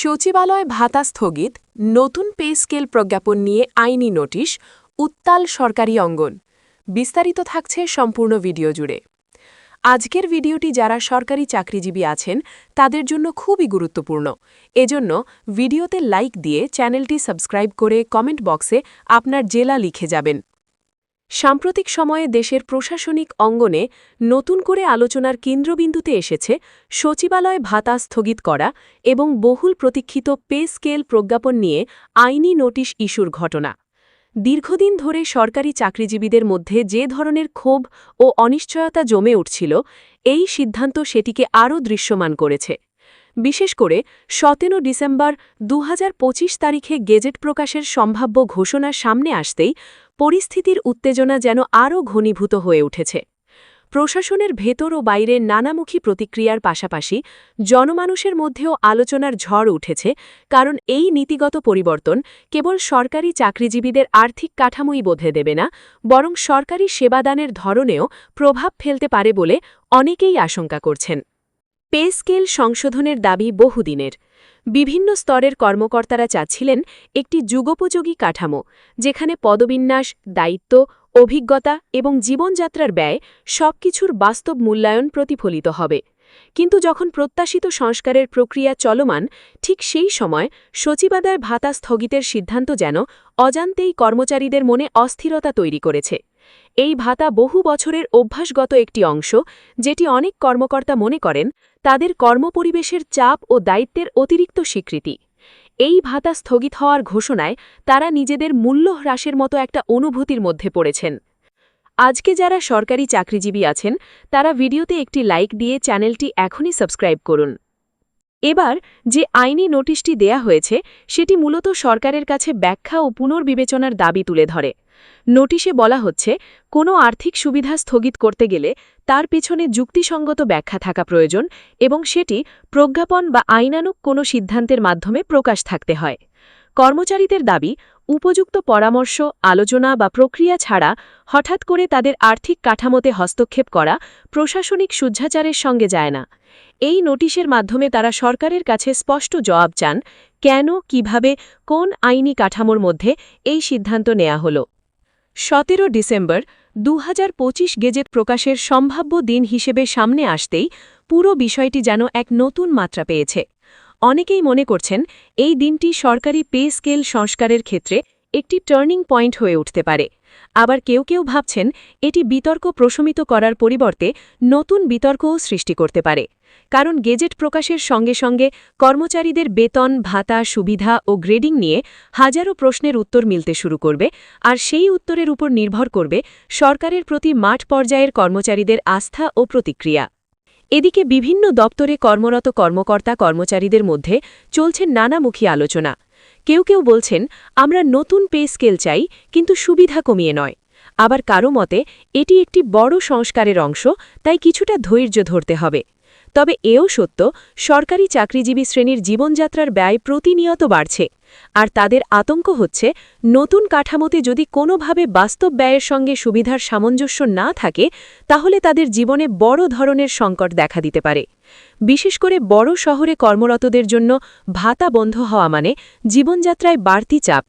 সচিবালয় ভাতা স্থগিত, নতুন পে স্কেল প্রজ্ঞাপন নিয়ে আইনি নোটিশ, উত্তাল সরকারি অঙ্গন। বিস্তারিত থাকছে সম্পূর্ণ ভিডিও জুড়ে। আজকের ভিডিওটি যারা সরকারি চাকরিজীবী আছেন, তাদের জন্য খুবই গুরুত্বপূর্ণ। এজন্য ভিডিওতে লাইক দিয়ে চ্যানেলটি সাবস্ক্রাইব করে কমেন্ট বক্সে আপনার জেলা লিখে যাবেন। সাম্প্রতিক সময়ে দেশের প্রশাসনিক অঙ্গনে নতুন করে আলোচনার কেন্দ্রবিন্দুতে এসেছে সচিবালয় ভাতা স্থগিত করা এবং বহুল প্রতীক্ষিত পে স্কেল প্রজ্ঞাপন নিয়ে আইনি নোটিশ ইস্যুর ঘটনা। দীর্ঘদিন ধরে সরকারি চাকরিজীবীদের মধ্যে যে ধরনের ক্ষোভ ও অনিশ্চয়তা জমে উঠছিল, এই সিদ্ধান্ত সেটিকে আরও দৃশ্যমান করেছে। বিশেষ করে সতেরো ডিসেম্বর দু হাজার পঁচিশ তারিখে গেজেট প্রকাশের সম্ভাব্য ঘোষণা সামনে আসতেই পরিস্থিতির উত্তেজনা যেন আরও ঘনীভূত হয়ে উঠেছে। প্রশাসনের ভেতর ও বাইরে নানামুখী প্রতিক্রিয়ার পাশাপাশি জনমানুষের মধ্যেও আলোচনার ঝড় উঠেছে, কারণ এই নীতিগত পরিবর্তন কেবল সরকারি চাকরিজীবীদের আর্থিক কাঠামোই বোধে দেবে না, বরং সরকারি সেবাদানের ধরনেও প্রভাব ফেলতে পারে বলে অনেকেই আশঙ্কা করছেন। পে স্কেল সংশোধনের দাবি বহুদিনের। বিভিন্ন স্তরের কর্মকর্তারা চাচ্ছিলেন একটি যুগোপযোগী কাঠামো, যেখানে পদবিন্যাস, দায়িত্ব, অভিজ্ঞতা এবং জীবনযাত্রার ব্যয় সবকিছুর বাস্তব মূল্যায়ন প্রতিফলিত হবে। কিন্তু যখন প্রত্যাশিত সংস্কারের প্রক্রিয়া চলমান, ঠিক সেই সময় সচিবাদায় ভাতা স্থগিতের সিদ্ধান্ত যেন অজান্তেই কর্মচারীদের মনে অস্থিরতা তৈরি করেছে। এই ভাতা বহু বছরের অভ্যাসগত একটি অংশ, যেটি অনেক কর্মকর্তা মনে করেন তাদের কর্মপরিবেশের চাপ ও দায়িত্বের অতিরিক্ত স্বীকৃতি। এই ভাতা স্থগিত হওয়ার ঘোষণায় তারা নিজেদের মূল্য হ্রাসের মতো একটা অনুভূতির মধ্যে পড়েছেন। আজকে যারা সরকারি চাকরিজীবী আছেন, তারা ভিডিওতে একটি লাইক দিয়ে চ্যানেলটি এখনই সাবস্ক্রাইব করুন। এবার যে আইনি নোটিশটি দেয়া হয়েছে, সেটি মূলত সরকারের কাছে ব্যাখ্যা ও পুনর্বিবেচনার দাবি তুলে ধরে। নোটিশে বলা হচ্ছে, কোনো আর্থিক সুবিধা স্থগিত করতে গেলে তার পেছনে যুক্তিসঙ্গত ব্যাখ্যা থাকা প্রয়োজন এবং সেটি প্রজ্ঞাপন বা আইনানুক কোনো সিদ্ধান্তের মাধ্যমে প্রকাশ থাকতে হয়। কর্মচারীদের দাবি, উপযুক্ত পরামর্শ, আলোচনা বা প্রক্রিয়া ছাড়া হঠাৎ করে তাদের আর্থিক কাঠামোতে হস্তক্ষেপ করা প্রশাসনিক শুদ্ধাচারের সঙ্গে যায় না। এই নোটিশের মাধ্যমে তারা সরকারের কাছে স্পষ্ট জবাব চান, কেন, কীভাবে, কোন আইনি কাঠামোর মধ্যে এই সিদ্ধান্ত নেওয়া হলো। সতেরো ডিসেম্বর দু হাজার পঁচিশ গেজেট প্রকাশের সম্ভাব্য দিন হিসেবে সামনে আসতেই পুরো বিষয়টি যেন এক নতুন মাত্রা পেয়েছে। অনেকেই মনে করছেন এই দিনটি সরকারি পে স্কেল সংস্কারের ক্ষেত্রে একটি টার্নিং পয়েন্ট হয়ে উঠতে পারে। আবার কেউ কেউ ভাবছেন এটি বিতর্ক প্রশমিত করার পরিবর্তে নতুন বিতর্কও সৃষ্টি করতে পারে। কারণ গেজেট প্রকাশের সঙ্গে সঙ্গে কর্মচারীদের বেতন, ভাতা, সুবিধা ও গ্রেডিং নিয়ে হাজারো প্রশ্নের উত্তর মিলতে শুরু করবে আর সেই উত্তরের উপর নির্ভর করবে সরকারের প্রতি মাঠ পর্যায়ের কর্মচারীদের আস্থা ও প্রতিক্রিয়া। এদিকে বিভিন্ন দপ্তরে কর্মরত কর্মকর্তা কর্মচারীদের মধ্যে চলছে নানামুখী আলোচনা। কেউ কেউ বলছেন, আমরা নতুন পে স্কেল চাই, কিন্তু সুবিধা কমিয়ে নয়। আবার কারও মতে, এটি একটি বড় সংস্কারের অংশ, তাই কিছুটা ধৈর্য ধরতে হবে। তবে এও সত্য, সরকারি চাকরিজীবী শ্রেণির জীবনযাত্রার ব্যয় প্রতিনিয়ত বাড়ছে। আর তাদের আতঙ্ক হচ্ছে, নতুন কাঠামোতে যদি কোনোভাবে বাস্তব ব্যয়ের সঙ্গে সুবিধার সামঞ্জস্য না থাকে, তাহলে তাদের জীবনে বড় ধরনের সংকট দেখা দিতে পারে। বিশেষ করে বড় শহরে কর্মরতদের জন্য ভাতা বন্ধ হওয়া মানে জীবনযাত্রায় বাড়তি চাপ।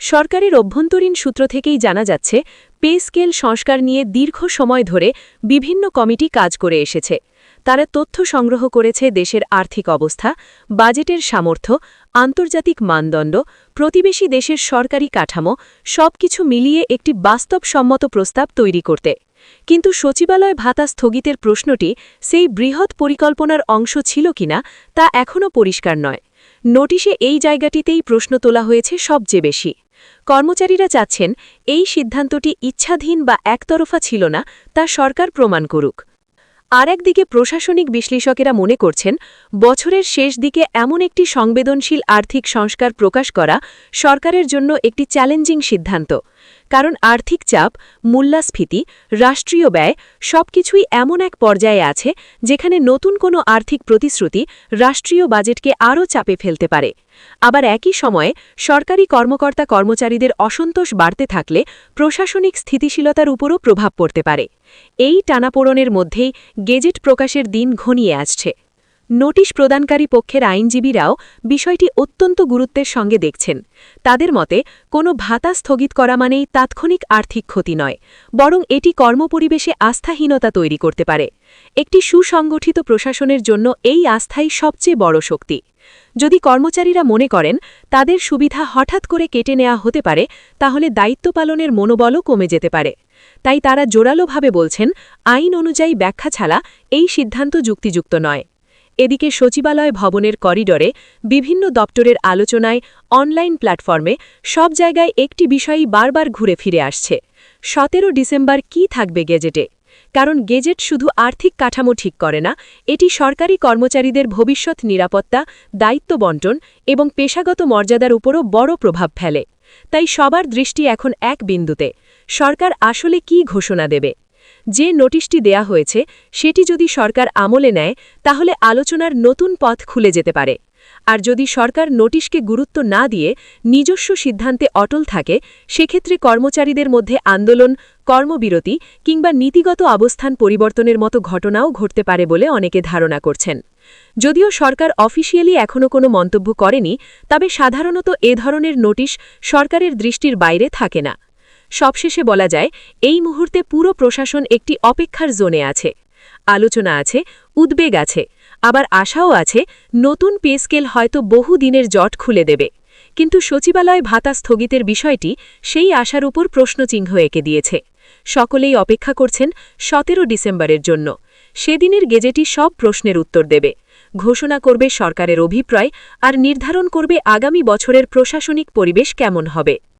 সরকারের অভ্যন্তরীণ সূত্র থেকেই জানা যাচ্ছে, পে স্কেল সংস্কার নিয়ে দীর্ঘ সময় ধরে বিভিন্ন কমিটি কাজ করে এসেছে। তারা তথ্য সংগ্রহ করেছে দেশের আর্থিক অবস্থা, বাজেটের সামর্থ্য, আন্তর্জাতিক মানদণ্ড, প্রতিবেশী দেশের সরকারি কাঠামো, সবকিছু মিলিয়ে একটি বাস্তবসম্মত প্রস্তাব তৈরি করতে। কিন্তু সচিবালয় ভাতা স্থগিতের প্রশ্নটি সেই বৃহৎ পরিকল্পনার অংশ ছিল কিনা তা এখনও পরিষ্কার নয়। নোটিশে এই জায়গাটিতেই প্রশ্ন তোলা হয়েছে সবচেয়ে বেশি। কর্মচারীরা চাচ্ছেন এই সিদ্ধান্তটি ইচ্ছাধীন বা একতরফা ছিল না তা সরকার প্রমাণ করুক। আর একদিকে প্রশাসনিক বিশ্লেষকেরা মনে করছেন, বছরের শেষ দিকে এমন একটি সংবেদনশীল আর্থিক সংস্কার প্রকাশ করা সরকারের জন্য একটি চ্যালেঞ্জিং সিদ্ধান্ত। কারণ আর্থিক চাপ, মূল্যাস্ফীতি, রাষ্ট্রীয় ব্যয় সবকিছুই এমন এক পর্যায়ে আছে যেখানে নতুন কোনো আর্থিক প্রতিশ্রুতি রাষ্ট্রীয় বাজেটকে আরও চাপে ফেলতে পারে। আবার একই সময়ে সরকারি কর্মকর্তা কর্মচারীদের অসন্তোষ বাড়তে থাকলে প্রশাসনিক স্থিতিশীলতার উপরও প্রভাব পড়তে পারে। এই টানাপোড়নের মধ্যেই গেজেট প্রকাশের দিন ঘনিয়ে আসছে। নোটিশ প্রদানকারী পক্ষের আইনজীবীরাও বিষয়টি অত্যন্ত গুরুত্বের সঙ্গে দেখছেন। তাদের মতে, কোনো ভাতা স্থগিত করা মানেই তাৎক্ষণিক আর্থিক ক্ষতি নয়, বরং এটি কর্মপরিবেশে আস্থাহীনতা তৈরি করতে পারে। একটি সুসংগঠিত প্রশাসনের জন্য এই আস্থাই সবচেয়ে বড় শক্তি। যদি কর্মচারীরা মনে করেন তাদের সুবিধা হঠাৎ করে কেটে নেওয়া হতে পারে, তাহলে দায়িত্ব পালনের মনোবলও কমে যেতে পারে। তাই তারা জোরালোভাবে বলছেন, আইন অনুযায়ী ব্যাখ্যা ছাড়া এই সিদ্ধান্ত যুক্তিযুক্ত নয়। এদিকে সচিবালয় ভবনের করিডরে বিভিন্ন দপ্তরের আলোচনায় অনলাইন প্ল্যাটফর্মে সব জায়গায় একটি বিষয়ই বারবার ঘুরে ফিরে আসছে। সতেরো ডিসেম্বর কি থাকবে গেজেটে? কারণ গেজেট শুধু আর্থিক কাঠামো ঠিক করে না, এটি সরকারি কর্মচারীদের ভবিষ্যৎ নিরাপত্তা, দায়িত্ব বন্টন এবং পেশাগত মর্যাদার উপরও বড় প্রভাব ফেলে। তাই সবার দৃষ্টি এখন এক বিন্দুতে। সরকার আসলে কি ঘোষণা দেবে? যে নোটিশটি দেয়া হয়েছে, সেটি যদি সরকার আমলে নেয়, তাহলে আলোচনার নতুন পথ খুলে যেতে পারে। আর যদি সরকার নোটিশকে গুরুত্ব না দিয়ে নিজস্ব সিদ্ধান্তে অটল থাকে, সেক্ষেত্রে কর্মচারীদের মধ্যে আন্দোলন, কর্মবিরতি কিংবা নীতিগত অবস্থান পরিবর্তনের মতো ঘটনাও ঘটতে পারে বলে অনেকে ধারণা করছেন। যদিও সরকার অফিসিয়ালি এখনও কোনো মন্তব্য করেনি, তবে সাধারণত এ ধরনের নোটিশ সরকারের দৃষ্টির বাইরে থাকে না। সবশেষে বলা যায়, এই মুহূর্তে পুরো প্রশাসন একটি অপেক্ষার জোনে আছে। আলোচনা আছে, উদ্বেগ আছে, আবার আশাও আছে, নতুন পে স্কেল হয়তো বহু দিনের জট খুলে দেবে। কিন্তু সচিবালয় ভাতা স্থগিতের বিষয়টি সেই আশার উপর প্রশ্নচিহ্ন এঁকে দিয়েছে। সকলেই অপেক্ষা করছেন সতেরো ডিসেম্বরের জন্য। সেদিনের গেজেটি সব প্রশ্নের উত্তর দেবে। ঘোষণা করবে সরকারের অভিপ্রায় আর নির্ধারণ করবে আগামী বছরের প্রশাসনিক পরিবেশ কেমন হবে।